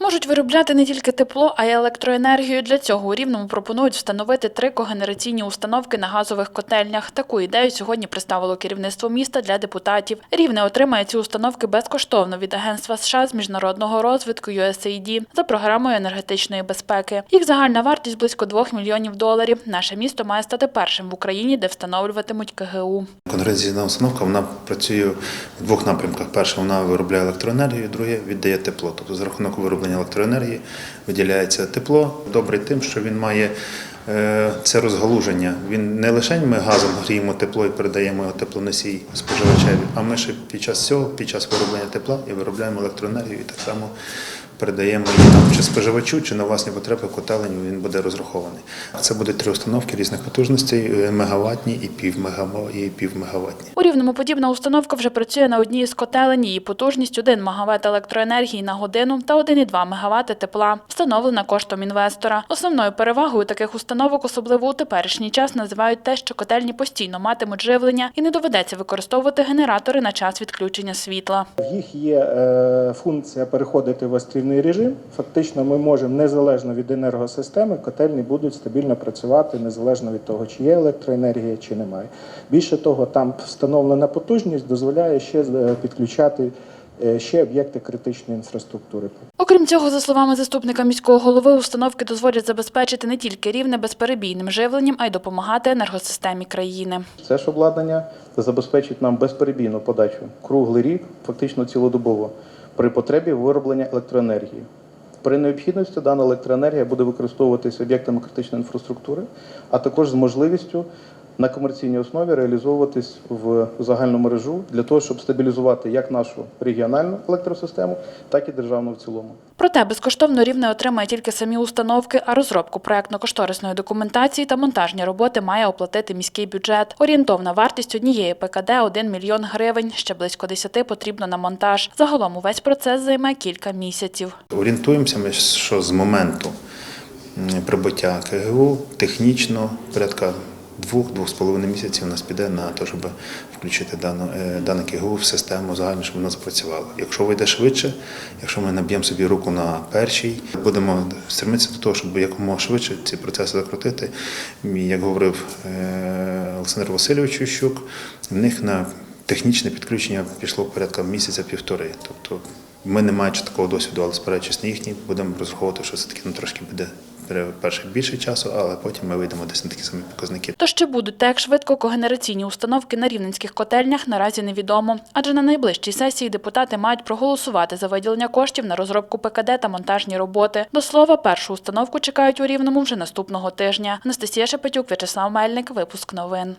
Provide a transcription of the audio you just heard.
Можуть виробляти не тільки тепло, а й електроенергію. Для цього у Рівному пропонують встановити три когенераційні установки на газових котельнях. Таку ідею сьогодні представило керівництво міста для депутатів. Рівне отримає ці установки безкоштовно від Агентства США з міжнародного розвитку USAID за програмою енергетичної безпеки. Їх загальна вартість близько 2 мільйонів доларів. Наше місто має стати першим в Україні, де встановлюватимуть КГУ. Конверсійна установка вона працює в двох напрямках. Перше, вона виробляє електроенергію, друге віддає тепло. Тобто за рахунок вироблення електроенергії виділяється тепло. Добрий тим, що він має е, це розгалуження. Він не лише ми газом гріємо тепло і передаємо його теплоносій споживачеві, а ми ще під час цього, під час вироблення тепла і виробляємо електроенергію і так само. Передаємо її там чи споживачу, чи на власні потреби котелень він буде розрахований. Це будуть три установки різних потужностей: е, мегаватні і півмегамо і півмегаватні. У Рівному подібна установка вже працює на одній із котелень. Її потужність 1 МВт електроенергії на годину та 1,2 МВт тепла, встановлена коштом інвестора. Основною перевагою таких установок, особливо у теперішній час, називають те, що котельні постійно матимуть живлення і не доведеться використовувати генератори на час відключення світла. В їх є е, функція переходити в острівний режим. Фактично, ми можемо незалежно від енергосистеми, котельні будуть стабільно працювати незалежно від того, чи є електроенергія, чи немає. Більше того, там встановлена потужність дозволяє ще е, підключати е, ще об'єкти критичної інфраструктури. Окрім цього, за словами заступника міського голови, установки дозволять забезпечити не тільки рівне безперебійним живленням, а й допомагати енергосистемі країни. Це ж обладнання забезпечить нам безперебійну подачу круглий рік, фактично цілодобово, при потребі вироблення електроенергії. При необхідності дана електроенергія буде використовуватися об'єктами критичної інфраструктури, а також з можливістю на комерційній основі реалізовуватись в загальну мережу для того, щоб стабілізувати як нашу регіональну електросистему, так і державну в цілому. Проте безкоштовно рівне отримає тільки самі установки, а розробку проектно-кошторисної документації та монтажні роботи має оплатити міський бюджет. Орієнтовна вартість однієї ПКД – 1 мільйон гривень. Ще близько 10 потрібно на монтаж. Загалом увесь процес займе кілька місяців. Орієнтуємося ми, що з моменту прибуття КГУ технічно порядка двох-двох з половиною місяців у нас піде на те, щоб включити дану, е, дане КГУ в систему загальну, щоб воно запрацювало. Якщо вийде швидше, якщо ми наб'ємо собі руку на першій, будемо стремитися до того, щоб якомога швидше ці процеси закрутити. Як говорив е, Олександр Васильович Ющук, в них на технічне підключення пішло порядка місяця-півтори. Тобто ми не маючи такого досвіду, але спираючись на їхній, будемо розраховувати, що все-таки ну, трошки буде перше більше часу, але потім ми вийдемо десь на такі самі показники. То ще будуть так швидко когенераційні установки на рівненських котельнях наразі невідомо. Адже на найближчій сесії депутати мають проголосувати за виділення коштів на розробку ПКД та монтажні роботи. До слова, першу установку чекають у рівному вже наступного тижня. Анастасія Шепетюк, В'ячеслав Мельник, випуск новин.